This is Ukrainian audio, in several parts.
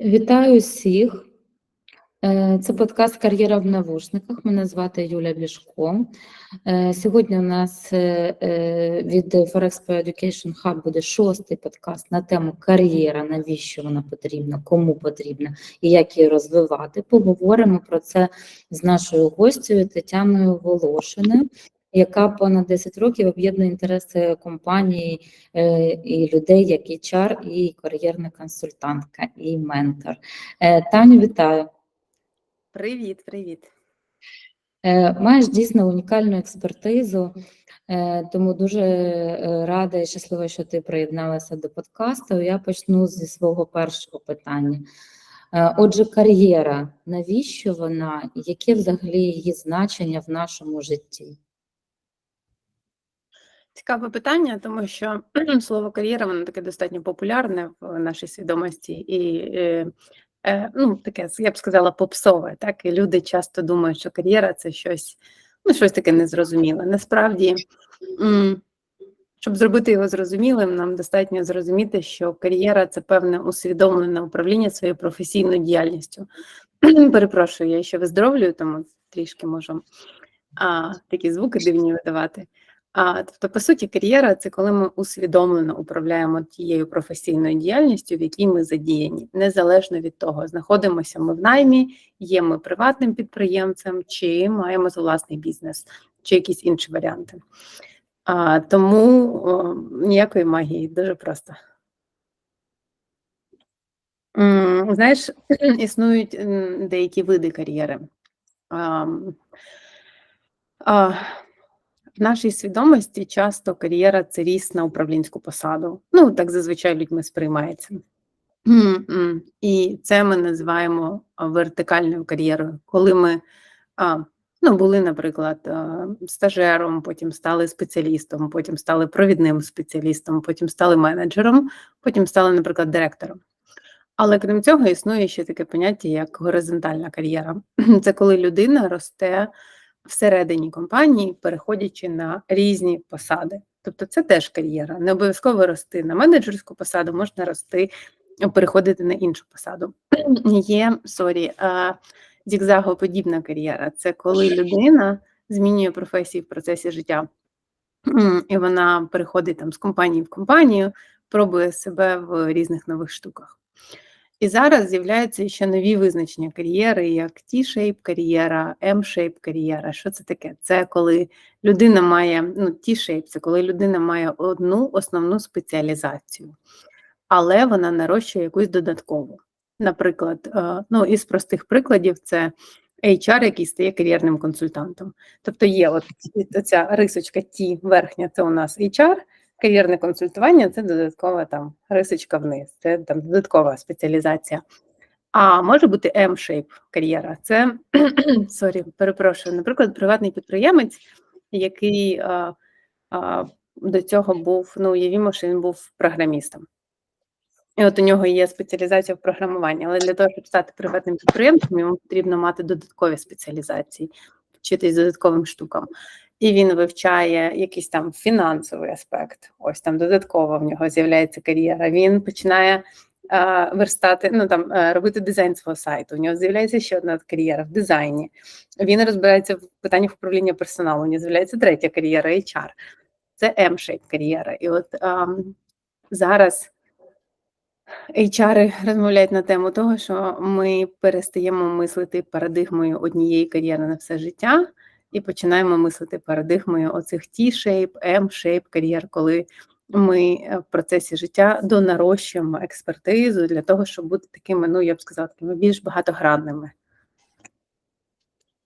Вітаю всіх. Е, Це подкаст Кар'єра в навушниках. Мене звати Юля Бішко. Е, Сьогодні у нас е, від Forex Pro Education Hub буде шостий подкаст на тему кар'єра, навіщо вона потрібна, кому потрібна і як її розвивати. Поговоримо про це з нашою гостею Тетяною Волошиною, яка понад 10 років об'єднує інтереси компанії е, і людей як HR, і кар'єрна консультантка, і ментор. Е, Таню, вітаю. Привіт, привіт. Е, Маєш дійсно унікальну експертизу, тому дуже рада і щаслива, що ти приєдналася до подкасту. Я почну зі свого першого питання. Отже, кар'єра, навіщо вона, яке взагалі її значення в нашому житті? Цікаве питання, тому що слово кар'єра воно таке достатньо популярне в нашій свідомості і е, е, ну, таке, я б сказала, попсове. Так? І люди часто думають, що кар'єра це щось, ну, щось таке незрозуміле. Насправді, щоб зробити його зрозумілим, нам достатньо зрозуміти, що кар'єра це певне усвідомлене управління своєю професійною діяльністю. Перепрошую, я ще виздоровлюю, тому трішки можу а, такі звуки дивні видавати. Тобто, по суті, кар'єра це коли ми усвідомлено управляємо тією професійною діяльністю, в якій ми задіяні, незалежно від того, знаходимося ми в наймі, є ми приватним підприємцем, чи маємо власний бізнес, чи якісь інші варіанти. А, Тому о, ніякої магії, дуже просто. Знаєш, існують деякі види кар'єри. А, а, в нашій свідомості часто кар'єра це ріст на управлінську посаду. Ну, так зазвичай людьми сприймається. І це ми називаємо вертикальною кар'єрою, коли ми а, ну, були, наприклад, стажером, потім стали спеціалістом, потім стали провідним спеціалістом, потім стали менеджером, потім стали, наприклад, директором. Але крім цього, існує ще таке поняття, як горизонтальна кар'єра. Це коли людина росте всередині компанії, переходячи на різні посади. Тобто це теж кар'єра. Не обов'язково рости на менеджерську посаду, можна рости, переходити на іншу посаду. Є сорі, а, зігзагоподібна кар'єра. Це коли людина змінює професії в процесі життя. І вона переходить там з компанії в компанію, пробує себе в різних нових штуках. І зараз з'являються ще нові визначення кар'єри, як T-shape кар'єра, M-shape кар'єра. Що це таке? Це коли людина має, ну, T-shape – це коли людина має одну основну спеціалізацію, але вона нарощує якусь додаткову. Наприклад, е, ну, із простих прикладів це HR, який стає кар'єрним консультантом. Тобто є от ця рисочка T верхня, це у нас HR, Кар'єрне консультування це додаткова там рисочка вниз, це там додаткова спеціалізація. А може бути M-shape кар'єра. Це сорі, перепрошую, наприклад, приватний підприємець, який а, а, до цього був, ну, уявімо, що він був програмістом. І от у нього є спеціалізація в програмуванні, але для того, щоб стати приватним підприємцем, йому потрібно мати додаткові спеціалізації, вчитись додатковим штукам і він вивчає якийсь там фінансовий аспект. Ось там додатково в нього з'являється кар'єра. Він починає а, верстати, ну там а, робити дизайн свого сайту. У нього з'являється ще одна кар'єра в дизайні. Він розбирається в питаннях управління персоналу. У нього з'являється третя кар'єра HR. Це M-shape кар'єра. І от а, зараз. HR розмовляють на тему того, що ми перестаємо мислити парадигмою однієї кар'єри на все життя, і починаємо мислити парадигмою оцих T-shape, M-shape кар'єр, коли ми е, в процесі життя донарощуємо експертизу для того, щоб бути такими, ну я б сказала, такими більш багатогранними.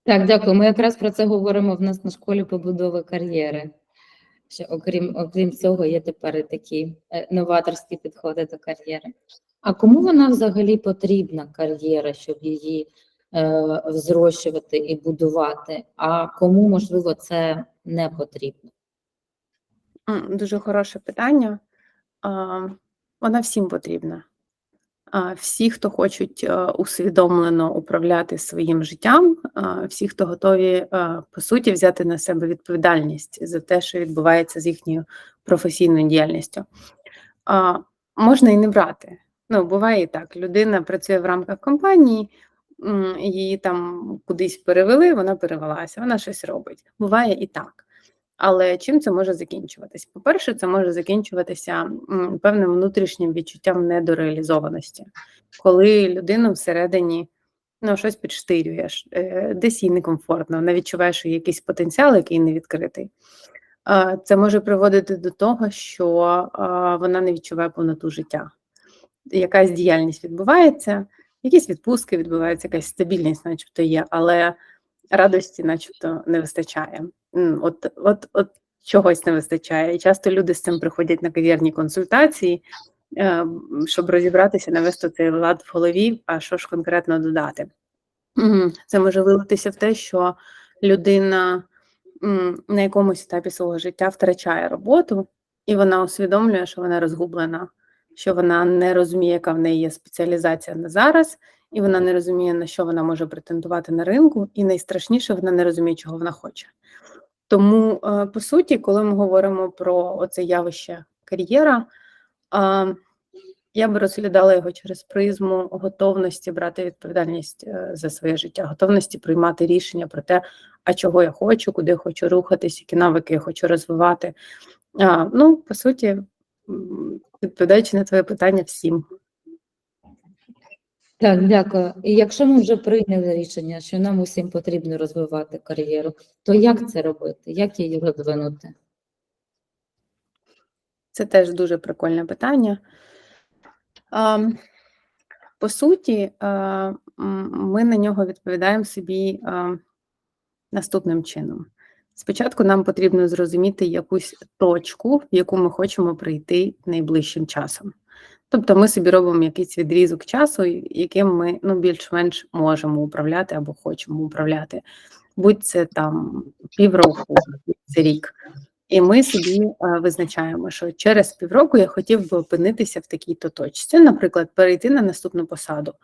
Так, дякую. Ми якраз про це говоримо в нас на школі побудови кар'єри. Що окрім окрім цього, є тепер такі е, новаторські підходи до кар'єри. А кому вона взагалі потрібна кар'єра, щоб її е, взрощувати і будувати? А кому, можливо, це не потрібно? Дуже хороше питання. Вона всім потрібна. Всі, хто хочуть е, усвідомлено управляти своїм життям, всі, хто готові е, по суті взяти на себе відповідальність за те, що відбувається з їхньою професійною діяльністю. Можна і не брати. Ну, буває і так. Людина працює в рамках компанії, її там кудись перевели, вона перевелася, вона щось робить. Буває і так. Але чим це може закінчуватись? По-перше, це може закінчуватися певним внутрішнім відчуттям недореалізованості, коли людину всередині ну, щось підштирюєш, е, десь їй некомфортно, вона відчуває, що є якийсь потенціал, який не відкритий. Це може приводити до того, що вона не відчуває повноту життя. Якась діяльність відбувається, якісь відпустки відбуваються, якась стабільність, начебто є, але радості, начебто, не вистачає. От, от, от чогось не вистачає. І часто люди з цим приходять на кав'ярні консультації, е, щоб розібратися, навести цей лад в голові, а що ж конкретно додати. Це може вилитися в те, що людина на якомусь етапі свого життя втрачає роботу, і вона усвідомлює, що вона розгублена, що вона не розуміє, яка в неї є спеціалізація на зараз, і вона не розуміє, на що вона може претендувати на ринку, і найстрашніше, вона не розуміє, чого вона хоче. Тому, е, по суті, коли ми говоримо про оце явище кар'єра, я би розглядала його через призму готовності брати відповідальність е, за своє життя, готовності приймати рішення про те, а чого я хочу, куди я хочу рухатись, які навики я хочу розвивати. Ну, по суті, відповідаючи на твоє питання всім. Так, дякую. І якщо ми вже прийняли рішення, що нам усім потрібно розвивати кар'єру, то як це робити? Як її розвинути? Це теж дуже прикольне питання. По суті, ми на нього відповідаємо собі наступним чином. Спочатку нам потрібно зрозуміти якусь точку, в яку ми хочемо прийти найближчим часом. Тобто ми собі робимо якийсь відрізок часу, яким ми ну, більш-менш можемо управляти або хочемо управляти. Будь це там півроку, це рік. І ми собі е, визначаємо, що через півроку я хотів би опинитися в такій-то точці, наприклад, перейти на наступну посаду,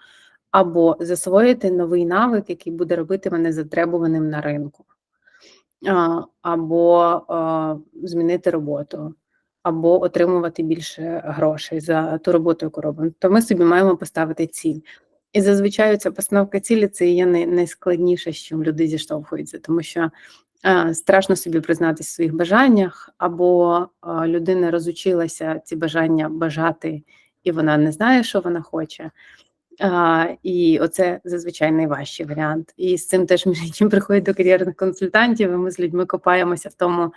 або засвоїти новий навик, який буде робити мене затребуваним на ринку, або змінити роботу, або отримувати більше грошей за ту роботу, яку робимо. То ми собі маємо поставити ціль. І зазвичай ця постановка цілі це є най- найскладніше, з чим люди зіштовхуються, тому що страшно собі признатись в своїх бажаннях, або людина розучилася ці бажання бажати, і вона не знає, що вона хоче. А, і оце зазвичай найважчий варіант. І з цим теж між іншим приходять до кар'єрних консультантів. і Ми з людьми копаємося в тому,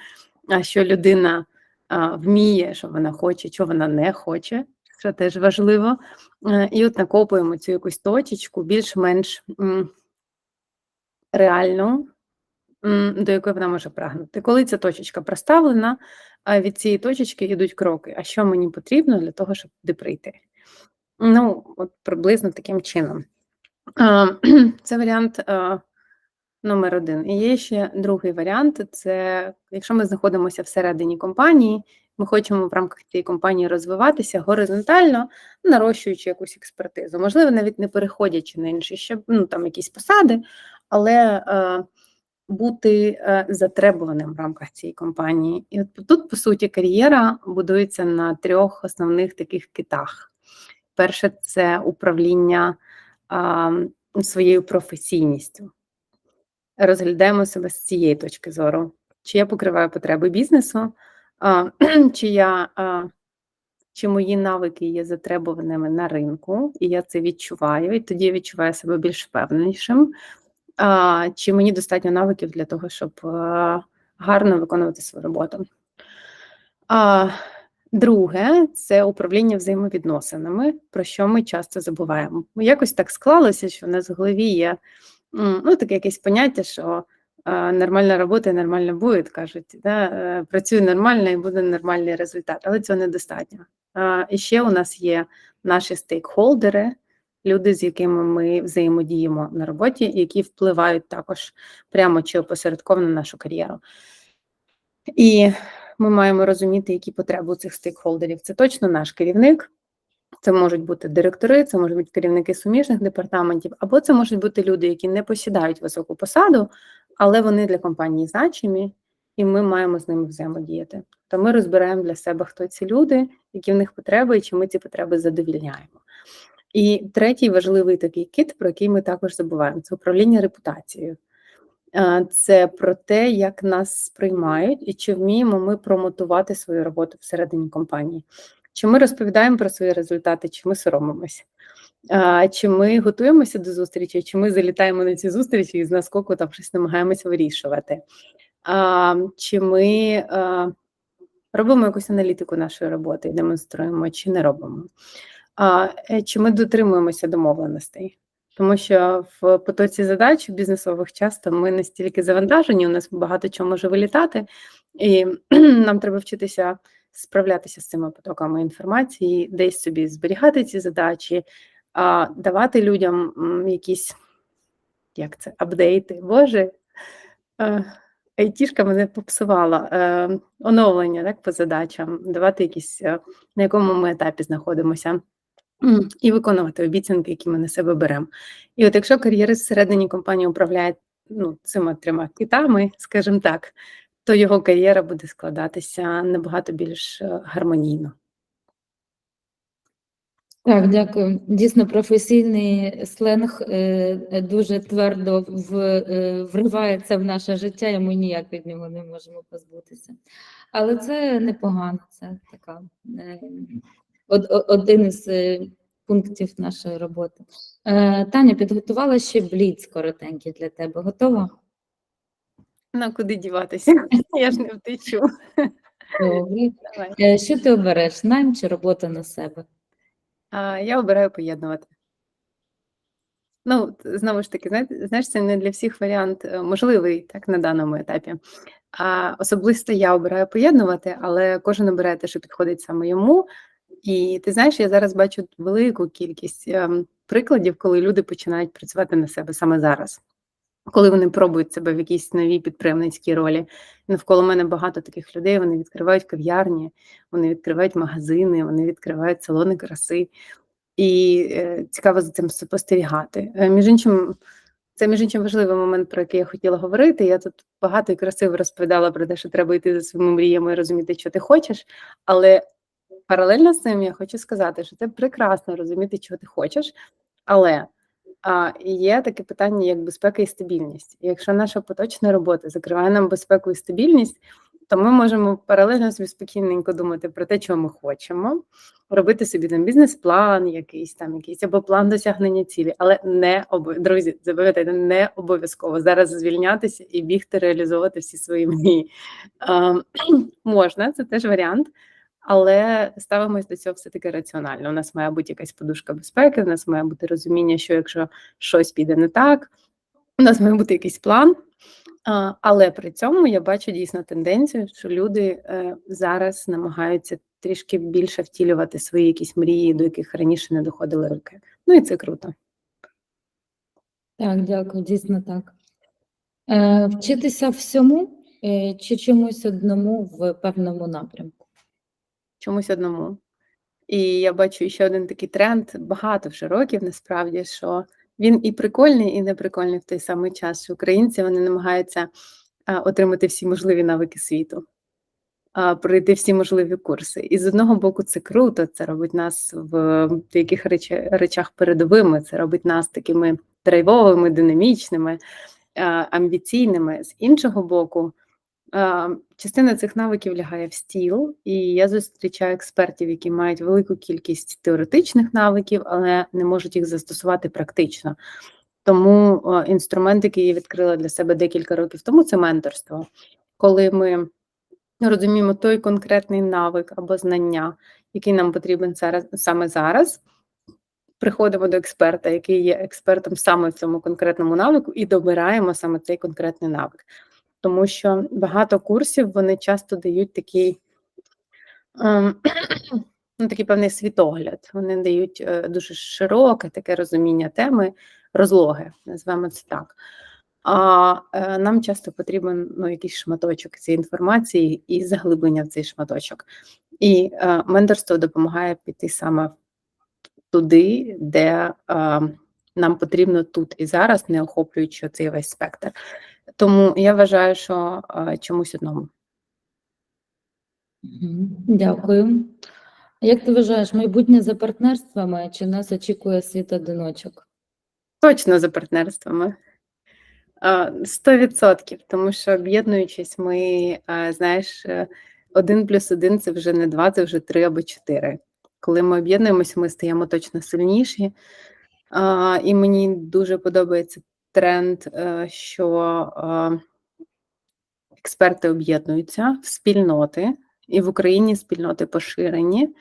що людина а, вміє, що вона хоче, що вона не хоче, що теж важливо. Е, І от накопуємо цю якусь точечку, більш-менш реальну, до якої вона може прагнути. Коли ця точечка проставлена, від цієї точечки йдуть кроки. А що мені потрібно для того, щоб туди прийти? Ну, от приблизно таким чином. Це варіант номер один. І є ще другий варіант: це якщо ми знаходимося всередині компанії, ми хочемо в рамках цієї компанії розвиватися горизонтально, нарощуючи якусь експертизу. Можливо, навіть не переходячи на інші ще ну, там якісь посади, але е, бути затребуваним в рамках цієї компанії. І от тут, по суті, кар'єра будується на трьох основних таких китах. Перше це управління а, своєю професійністю. Розглядаємо себе з цієї точки зору. Чи я покриваю потреби бізнесу, а, чи я, а, чи мої навики є затребуваними на ринку, і я це відчуваю, і тоді я відчуваю себе більш впевненішим. А, чи мені достатньо навиків для того, щоб а, гарно виконувати свою роботу. А, Друге це управління взаємовідносинами, про що ми часто забуваємо. Якось так склалося, що в нас в голові є ну, таке якесь поняття, що е, нормальна робота і нормально буде, кажуть, да? е, працює нормально і буде нормальний результат, але цього недостатньо. І ще у нас є наші стейкхолдери, люди, з якими ми взаємодіємо на роботі, які впливають також прямо чи опосередковано на нашу кар'єру. І ми маємо розуміти, які потреби у цих стейкхолдерів. Це точно наш керівник, це можуть бути директори, це можуть бути керівники суміжних департаментів, або це можуть бути люди, які не посідають високу посаду, але вони для компанії значимі, і ми маємо з ними взаємодіяти. То ми розбираємо для себе, хто ці люди, які в них потреби, і чи ми ці потреби задовільняємо. І третій важливий такий кит, про який ми також забуваємо, це управління репутацією. Е, Це про те, як нас сприймають і чи вміємо ми промотувати свою роботу всередині компанії. Чи ми розповідаємо про свої результати, чи ми соромимося? Чи ми готуємося до зустрічі, чи ми залітаємо на ці зустрічі і з наскоку там щось намагаємося вирішувати? Чи ми а, робимо якусь аналітику нашої роботи і демонструємо, чи не робимо? Е, Чи ми дотримуємося домовленостей? Тому що в потоці задач бізнесових часто ми настільки завантажені, у нас багато чого може вилітати, і нам треба вчитися справлятися з цими потоками інформації, десь собі зберігати ці задачі, давати людям якісь як це, апдейти. Боже, е, айтішка мене попсувала, е, оновлення так, по задачам, давати якісь, е, на якому ми етапі знаходимося. І виконувати обіцянки, які ми на себе беремо. І от якщо кар'єрист всередині компанії управляє ну, цими трьома китами, скажімо так, то його кар'єра буде складатися набагато більш е, гармонійно. Так, дякую. Дійсно, професійний сленг е, дуже твердо в, е, вривається в наше життя, і ми ніяк від нього не можемо позбутися. Але це непогано, це така е, один із е, пунктів нашої роботи. Е, Таня, підготувала ще бліц коротенький для тебе. Готова? Ну, куди діватися? Я ж не втечу. Добре. Е, Що ти обереш? Найм чи робота на себе? А, я обираю поєднувати. Ну, знову ж таки, знаєте, знаєш, це не для всіх варіант можливий так на даному етапі. А особисто я обираю поєднувати, але кожен обирає те, що підходить саме йому. І ти знаєш, я зараз бачу велику кількість ем, прикладів, коли люди починають працювати на себе саме зараз. Коли вони пробують себе в якійсь новій підприємницькій ролі. Навколо мене багато таких людей, вони відкривають кав'ярні, вони відкривають магазини, вони відкривають салони краси. І е, цікаво за цим спостерігати. Е, між іншим, це між іншим важливий момент, про який я хотіла говорити. Я тут багато і красиво розповідала про те, що треба йти за своїми мріями і розуміти, що ти хочеш. Але паралельно з цим я хочу сказати, що це прекрасно розуміти, чого ти хочеш, але а, є таке питання, як безпека і стабільність. Якщо наша поточна робота закриває нам безпеку і стабільність, то ми можемо паралельно собі спокійненько думати про те, чого ми хочемо, робити собі там бізнес-план, якийсь там якийсь або план досягнення цілі, але не обов... друзі, запам'ятайте, не обов'язково зараз звільнятися і бігти реалізовувати всі свої мрії. Можна, це теж варіант. Але ставимось до цього все таки раціонально. У нас має бути якась подушка безпеки, у нас має бути розуміння, що якщо щось піде не так, у нас має бути якийсь план. Але при цьому я бачу дійсно тенденцію, що люди е, зараз намагаються трішки більше втілювати свої якісь мрії, до яких раніше не доходили руки. Ну і це круто. Так, дякую, дійсно так. Е, Вчитися всьому е, чи чомусь одному в певному напрямку? Чомусь одному. І я бачу ще один такий тренд, багато вже років насправді, що він і прикольний, і неприкольний в той самий час. Що українці вони намагаються отримати всі можливі навики світу, пройти всі можливі курси. І з одного боку, це круто, це робить нас в деяких речах передовими, це робить нас такими драйвовими, динамічними, амбіційними. З іншого боку, частина цих навиків лягає в стіл, і я зустрічаю експертів, які мають велику кількість теоретичних навиків, але не можуть їх застосувати практично. Тому інструмент, який я відкрила для себе декілька років тому, це менторство. Коли ми розуміємо той конкретний навик або знання, який нам потрібен зараз, саме зараз. Приходимо до експерта, який є експертом саме в цьому конкретному навику, і добираємо саме цей конкретний навик тому що багато курсів вони часто дають такий, ем, ну, такий певний світогляд. Вони дають е, дуже широке таке розуміння теми, розлоги, назвемо це так. А е, нам часто потрібен ну, якийсь шматочок цієї інформації і заглиблення в цей шматочок. І е, менторство допомагає піти саме туди, де е, нам потрібно тут і зараз, не охоплюючи цей весь спектр. Тому я вважаю, що е, чомусь одному. Дякую. Як ти вважаєш, майбутнє за партнерствами чи нас очікує світ одиночок? Точно за партнерствами. А, 100%, тому що об'єднуючись, ми, знаєш, е, один плюс один це вже не два, це вже три або чотири. Коли ми об'єднуємося, ми стаємо точно сильніші. І мені дуже подобається тренд, е, що експерти об'єднуються в спільноти, і в Україні спільноти поширені.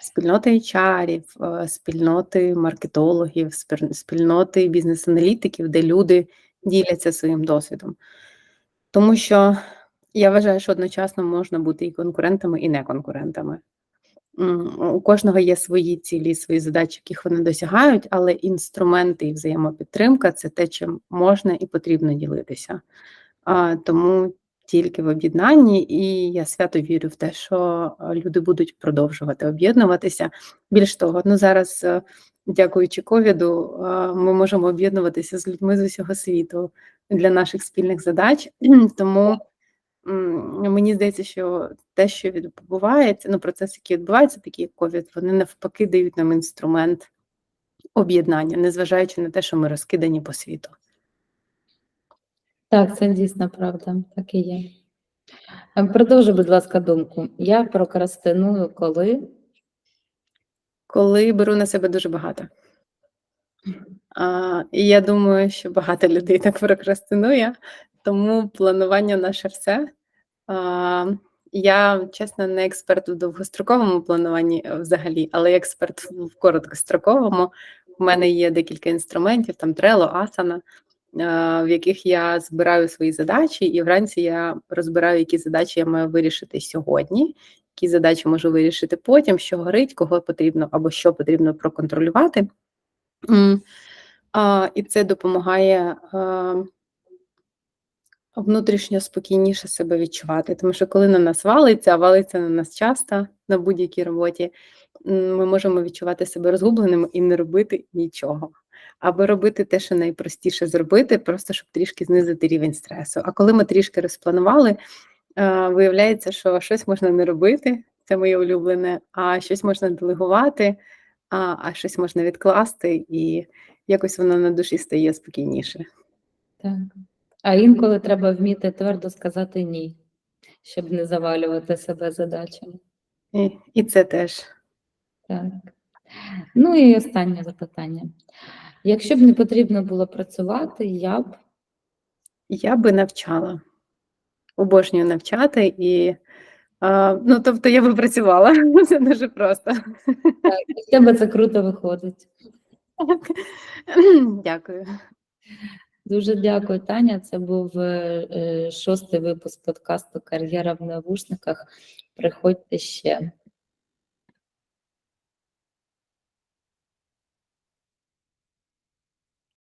Спільноти HR, е, спільноти маркетологів, спільноти бізнес-аналітиків, де люди діляться своїм досвідом. Тому що я вважаю, що одночасно можна бути і конкурентами, і не конкурентами. У кожного є свої цілі, свої задачі, яких вони досягають, але інструменти і взаємопідтримка це те, чим можна і потрібно ділитися. Тому тільки в об'єднанні, і я свято вірю в те, що люди будуть продовжувати об'єднуватися. Більш того, ну зараз, е, дякуючи ковіду, ми можемо об'єднуватися з людьми з усього світу для наших спільних задач. Тому мені здається, що те, що відбувається, ну процеси, які відбуваються, такі як ковід, вони навпаки дають нам інструмент об'єднання, незважаючи на те, що ми розкидані по світу. Так, це дійсно правда, так і є. Е, Продовжуй, будь ласка, думку. Я прокрастиную, коли Коли беру на себе дуже багато. І я думаю, що багато людей так прокрастинує, тому планування наше все. Я, чесно, не експерт у довгостроковому плануванні е, взагалі, але експерт в в короткостроковому. У мене є декілька інструментів, там Trello, Asana, в яких я збираю свої задачі, і вранці я розбираю, які задачі я маю вирішити сьогодні, які задачі можу вирішити потім, що горить, кого потрібно або що потрібно проконтролювати. І це допомагає внутрішньо спокійніше себе відчувати. Тому що коли на нас валиться, а валиться на нас часто на будь-якій роботі, ми можемо відчувати себе розгубленими і не робити нічого. Або робити те, що найпростіше зробити, просто щоб трішки знизити рівень стресу. А коли ми трішки розпланували, виявляється, що щось можна не робити, це моє улюблене, а щось можна делегувати, а, а щось можна відкласти, і якось воно на душі стає спокійніше. так. А інколи треба вміти твердо сказати ні, щоб не завалювати себе задачами. І, і це теж. Так. Ну і останнє запитання. Якщо б не потрібно було працювати, я б Я би навчала. Обожнюю навчати і. А, ну, тобто я би працювала. Це дуже просто. в тебе це круто виходить. Дякую. Дуже дякую, Таня. Це був е, е, шостий випуск подкасту Кар'єра в навушниках. Приходьте ще.